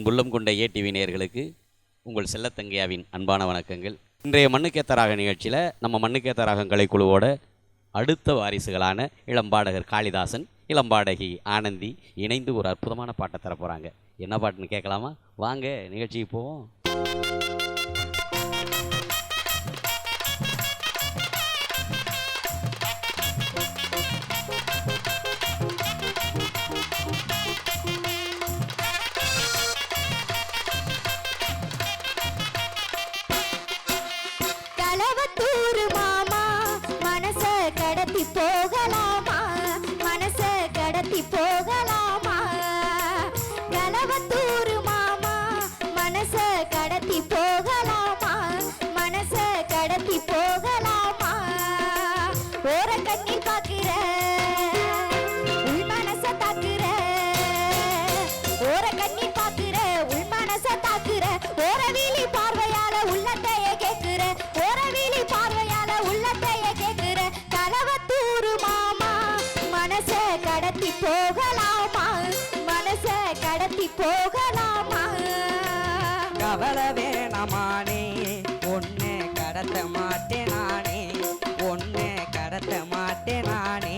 அன்புள்ளம் கொண்ட ஏடிவி நேயர்களுக்கு உங்கள் செல்லத்தங்கையாவின் அன்பான வணக்கங்கள். இன்றைய மண்ணுக்கேத்தராக நிகழ்ச்சியில் நம்ம மண்ணுக்கேத்தராக கலைக்குழுவோட அடுத்த வாரிசுகளான இளம்பாடகர் காளிதாசன் இளம்பாடகி ஆனந்தி இணைந்து ஒரு அற்புதமான பாட்டை தர போகிறாங்க என்ன பாட்டுன்னு கேட்கலாமா? வாங்க நிகழ்ச்சிக்கு போவோம். கலவத்தூர் மாமா மனச கடத்தி போகலாமா? மனச கடத்தி போகலாமா? கலவத்தூரு மாமா மனச கடத்தி போகலாமா? மனச கடத்தி போக போகலாமா மனச கடத்தி போகலாமா கவலை வேணாமானே ஒன்று கடத்த மாட்டேன் நானே ஒன்று கடத்த மாட்டேன் நானே.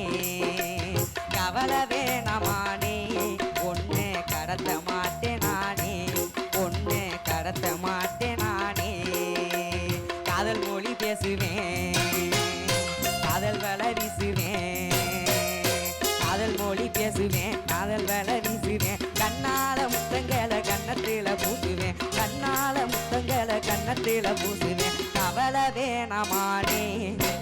கவலை வேணாமானே ஒன்னு கடத்த மாட்டேன் நானே ஒன்று கடத்த மாட்டேன் நானே. காதல் மொழி பேசுவேன் காதல் வலை வீசுவேன். கண்ணத்தில பூசுவேன். கண்ணால முத்தங்களை கண்ணத்தில பூசுவேன். கவலை வேணமானே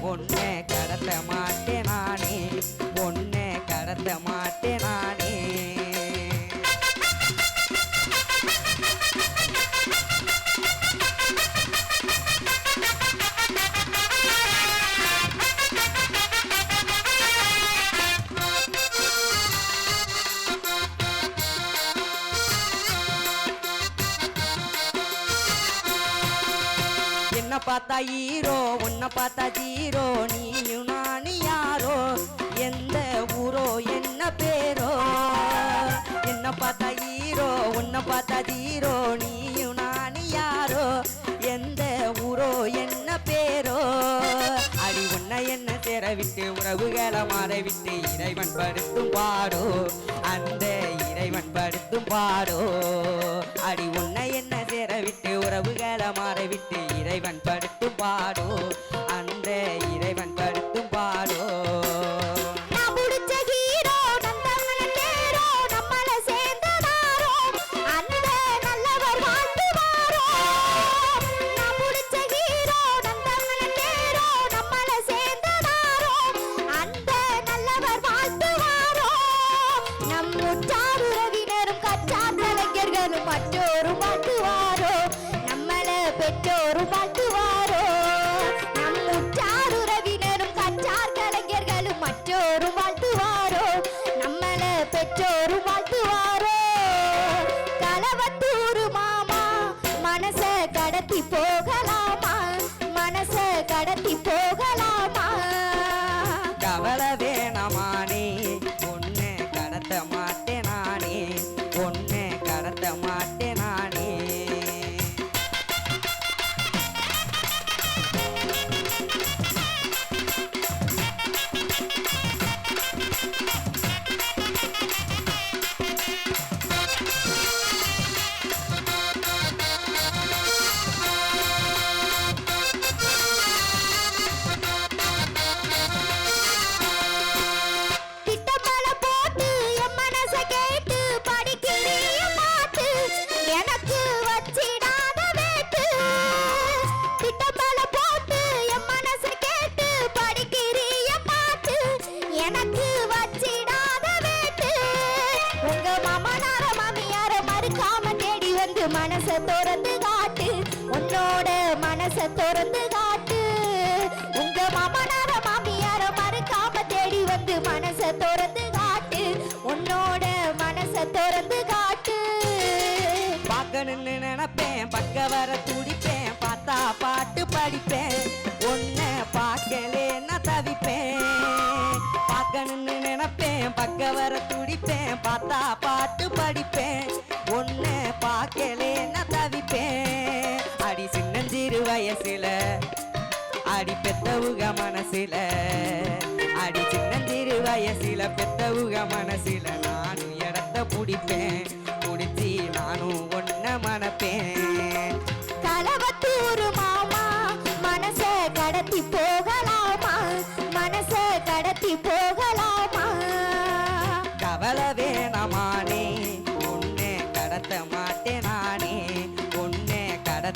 ஒன்னே கடத்த மாட்டேன் நானே. ஒன்னே கடத்த மாட்டேன் நானே. பார்த்தா ஹீரோ உன்னை பார்த்தா ஜீரோ. நீயும் நானு யாரோ? எந்த ஊரோ என்ன பேரோ? என்ன பார்த்தா ஹீரோ உன்னை பார்த்தா ஜீரோ. நீயும் நானு யாரோ? எந்த ஊரோ என்ன பேரோ? அடி உன்னை என்ன சேர உறவுகளை மாறவிட்டு இறைவன் படுத்தும் பாடோ? அந்த இறைவன் படுத்தும் பாடோ? அடி உன்னை என்ன விட்டு உறவுகளை மாறிவிட்டு இறைவன் படுத்து பாடும் அந்த இறைவன் படு நம்மள வாழ்த்துவாரோ? கலவத்தூரு மாமா மனச கடத்தி போக மனச திறந்து காட்டு. உன்னோட மனச திறந்து காட்டு. உங்க மாமனார மாமியார மறுக்காம தேடி வந்து மனச திறந்து காட்டு. உன்னோட மனச திறந்து காட்டு. பார்க்கணும்னு நினைப்பேன் பக்க வர துடிப்பேன் பார்த்தா பாட்டு படிப்பேன். உன்னை பார்க்கலேன்னா தவிப்பேன்? பார்க்கணும்னு நினைப்பேன் பக்க வர துடிப்பேன் பார்த்தா பாட்டு படிப்பேன். உன்னை பார்க்க அடி பெத்தவுக மனசுல அடி சின்னஞ்சிறு வயசுல பெத்தவுக மனசுல நானும் இடத்த பிடிப்பேன் பிடிச்சி நானும் ஒன்ன மணப்பேன். களவத்தூர் மாமா மனச கடத்தி போகலாமா? மனச கடத்தி போகலாமா? கவலை வேணமானே உன்னை கடத்த மாட்டேன் நானே.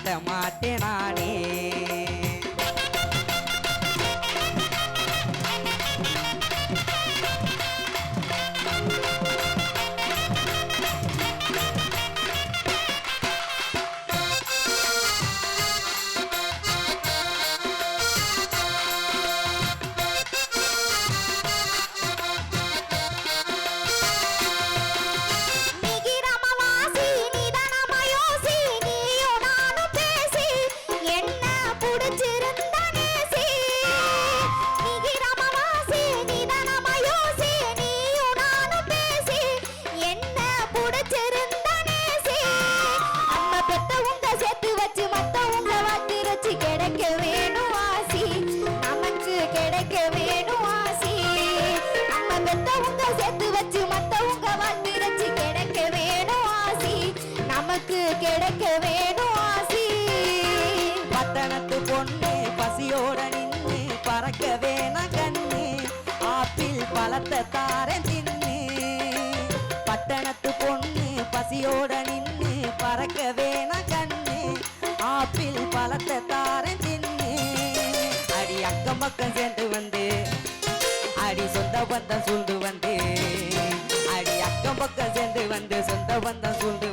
கடத்த மாட்டேன் நமக்கு கிடைக்க வேணும் ஆசி. பட்டணத்து பொண்ணு பசியோட நின்று பறக்க வேணாம் கண்ணு. ஆப்பிள் பழத்தை தார தின்னு. பட்டணத்து பொண்ணு பசியோட நின்று பறக்க வேணாம் கண்ணு. ஆப்பிள் பழத்தை தார தின்னு. அடி அக்கம் பக்கம் சேர்ந்து வந்து அடி சொந்த பந்தம் சூழ்ந்து வந்து. அடி அக்கம் பக்கம் சேர்ந்து வந்து சொந்த பந்தம் சூழ்ந்து